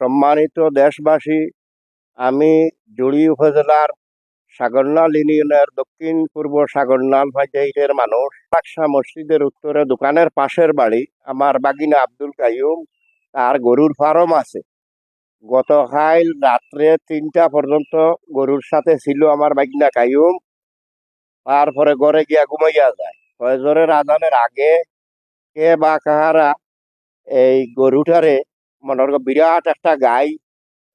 সম্মানিত দেশবাসী, আমি জুড়ি উপজেলার সাগরনাল ইউনিয়নের দক্ষিণ পূর্ব সাগরনাল পঞ্চায়েতের মানুষ। পাকসা মসজিদের উত্তরে দোকানের পাশের বাড়ি, আমার বাগিনা আব্দুল কাইম তার গরুর ফার্ম আছে। গতকাল রাত্রে তিনটা পর্যন্ত গরুর সাথে ছিল আমার বাগিনা কাইয়ুম। তারপরে ঘরে গিয়া ঘুমাইয়া যায়। ফজরের আজানের আগে কে বা কাহারা এই গরুটারে মনে করো বিরাট একটা গাই,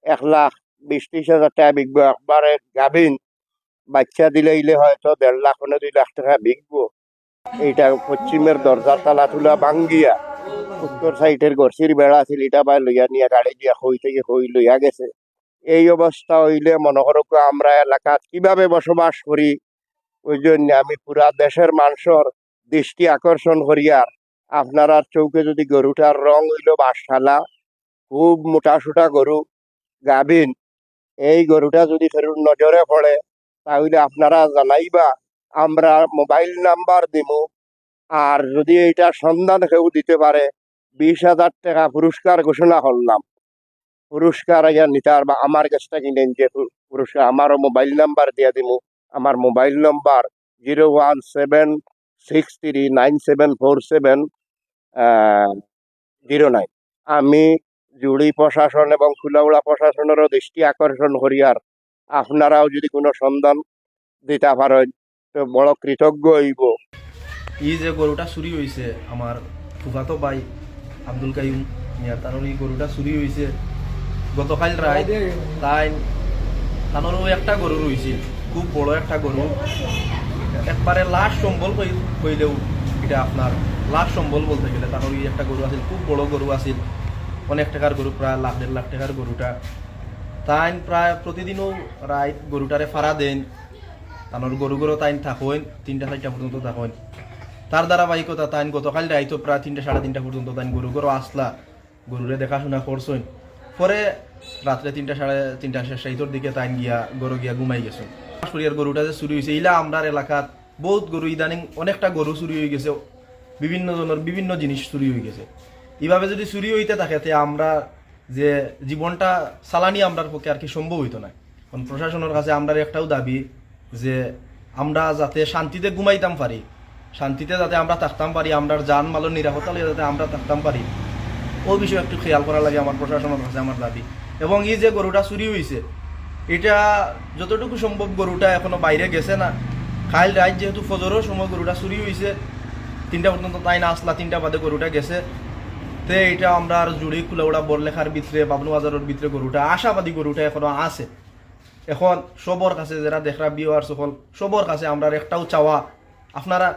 এক লাখ বিশ ত্রিশ হাজার টাকা বিকবো, একবারে গাভিন। বাচ্চা দিলে ইলে হয়তো দেড় লাখ মানে দুই লাখ টাকা বিকবো। এইটা পশ্চিমের দরজার তালা তুলা ভাঙ্গিয়া উত্তর সাইডের গরসির বেড়া আছিল এটা বা লইয়া নিয়ে গাড়ি দিয়া হই থেকে হই লইয়া গেছে। এই অবস্থা হইলে মনে করো আমরা এলাকাত কীভাবে বসবাস করি? ওই জন্য আমি পুরা দেশের মানুষের দৃষ্টি আকর্ষণ করিয়ার আপনার চৌকে যদি গরুটার রং হইল বাসঠালা খুব মোটা সোটা গরু, গাভিন। এই গরুটা যদি ফেরুর নজরে পড়ে, তাহলে আপনারা জানাইবা, আমরা মোবাইল নাম্বার দিমু। আর যদি এইটা সন্ধান কেউ দিতে পারে, বিশ হাজার টাকা পুরস্কার ঘোষণা করলাম। পুরস্কার ইয়া নিতার বা আমার কাছ থেকে নেন যে পুরস্কার, আমারও মোবাইল নাম্বার দিয়ে দিমু। আমার mobile number zero one seven six three nine seven four seven zero nine. আমি জুড়ি প্রশাসন এবং ফুলাউড়া প্রশাসনেরও দৃষ্টি আকর্ষণ করিয়ার আপনারাও যদি কোনো সন্ধান দিতে পারেন, তো বড় কৃতজ্ঞ হইব। ই যে গরুটা চুরি হয়েছে আমার ফুফাতো ভাই আব্দুল কাইম মিয়া তার এই গরুটা চুরি হয়েছে গতকাল রায় তাই তানোরও একটা গরু রয়েছিল খুব বড় একটা গরু। একবারে লাশ সম্বল কইলেও এটা আপনার লাশ সম্বল বলতে গেলে তানোর এই একটা গরু আছিল, খুব বড় গরু আছিল। অনেক টাকার গরু, প্রায় লাখ দেড় লাখ টাকার গরুটা। তাই প্রায় প্রতিদিনও রায় গরুটারে ফাড়া দেন। তানোর গরু গরু তাইন থাকইন তিনটা চারটা পর্যন্ত থাকইন তার ধারাবাহিকতা তাইন গতকাল রাইতো প্রায় তিনটা, সাড়ে তিনটা পর্যন্ত তাইন গরু গরু আসলা, গরুরে দেখাশোনা করছেন পরে রাত্রে তিনটা, সাড়ে তিনটা শেষ সাইতর দিকে তাইন গিয়া, গরু গিয়া ঘুমাই গেছেন শরীরের গরুটা যে চুরি হয়েছে ইলা আমরার এলাকাত বহুত গরু ইদানিং অনেকটা গরু চুরি হয়ে গেছে, বিভিন্ন জনের বিভিন্ন জিনিস চুরি হয়ে গেছে। এইভাবে যদি চুরি হইতে থাকে, তে আমরা যে জীবনটা চালানি আমরার পক্ষে আর কি সম্ভব হইতো না। কারণ প্রশাসনের কাছে আমরার একটাও দাবি যে আমরা যাতে শান্তিতে ঘুমাইতাম পারি, শান্তিতে যাতে আমরা থাকতাম পারি আমরা যান মালের নিরাপত্তা যাতে আমরা থাকতাম পারি, ওই বিষয়ে একটু খেয়াল করা লাগে আমার প্রশাসনের কাছে, আমার দাবি। এবং এই যে গরুটা চুরি হয়েছে এটা যতটুকু সম্ভব গরুটা এখনও বাইরে গেছে না। খাইল রাত যেহেতু ফজরও সময় গরুটা চুরি হয়েছে তিনটা পর্যন্ত তাই না আসলা, তিনটা বাদে গরুটা গেছে। তে এটা আমরা আর জুড়ি কুলাউড়া, বড়লেখার ভিতরে, বাবলু বাজারের ভিতরে গরুটা, আশাবাদী গরুটা এখনও আছে। এখন সবর কাছে যারা দেখরা বিওয়ার সকল সবর কাছে আমরা একটাও চাওয়া, আপনারা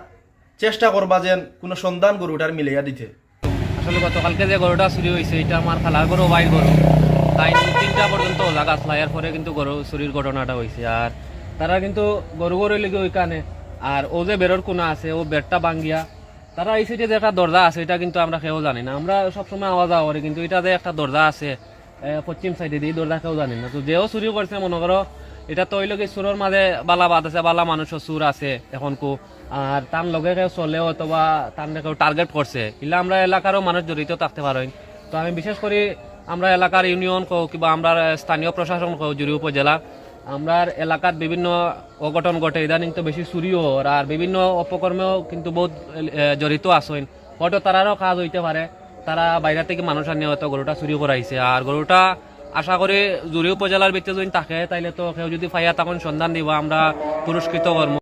চেষ্টা করবা যেন কোনো সন্ধান গরুটার মিলাইয়া দিতে। আসলে গতকালকে যে গরুটা চুরি হয়েছে এটা আমার খালার গরু বাইর গরু। তাই তিনটা পর্যন্ত জাগা আসলাইয়ার পরে কিন্তু গরু চুরির ঘটনাটা হয়েছে আর তারা কিন্তু গরু গরু লেগে ওইখানে আর ও যে বেরোর কোনা আছে, ও বেডটা ভাঙ্গিয়া তারা এই সাইডে যে একটা দরজা আছে, এটা কিন্তু আমরা কেউ জানি না। আমরা সবসময় আওয়া করি, কিন্তু এটা যে একটা দরজা আছে পশ্চিম সাইডে এই দরজা কেউ জানি না। তো যেও চুরি করছে, মনে করো, এটা তো ওই লোকের সুরের মাঝে বালা বাদ আছে, বালা মানুষের সুর আছে এখন কো। আর তার লগে কেউ চলে অথবা তার কেউ টার্গেট করছে ইলা আমরা এলাকারও মানুষ জড়িত থাকতে পারেন। তো আমি বিশেষ করে, আমরা এলাকার ইউনিয়ন কো কিংবা আমরা স্থানীয় প্রশাসন কো জুড়ি উপজেলা আমরা এলাকার বিভিন্ন অঘটন ঘটে। ইদানিং তো বেশি চুরিও হর আর বিভিন্ন অপকর্মেও কিন্তু বহুত জড়িত আছেন। হয়তো তারারও কাজ হইতে পারে। তারা বাইরে থেকে মানুষ আনিয়ে হয়তো গরুটা চুরি করাইছে আর গরুটা আশা করি জুড়ি উপজেলার ভিতরে যদি থাকে, তাইলে তো কেউ যদি ফাইয়া তখন সন্ধান দিব, আমরা পুরস্কৃত করব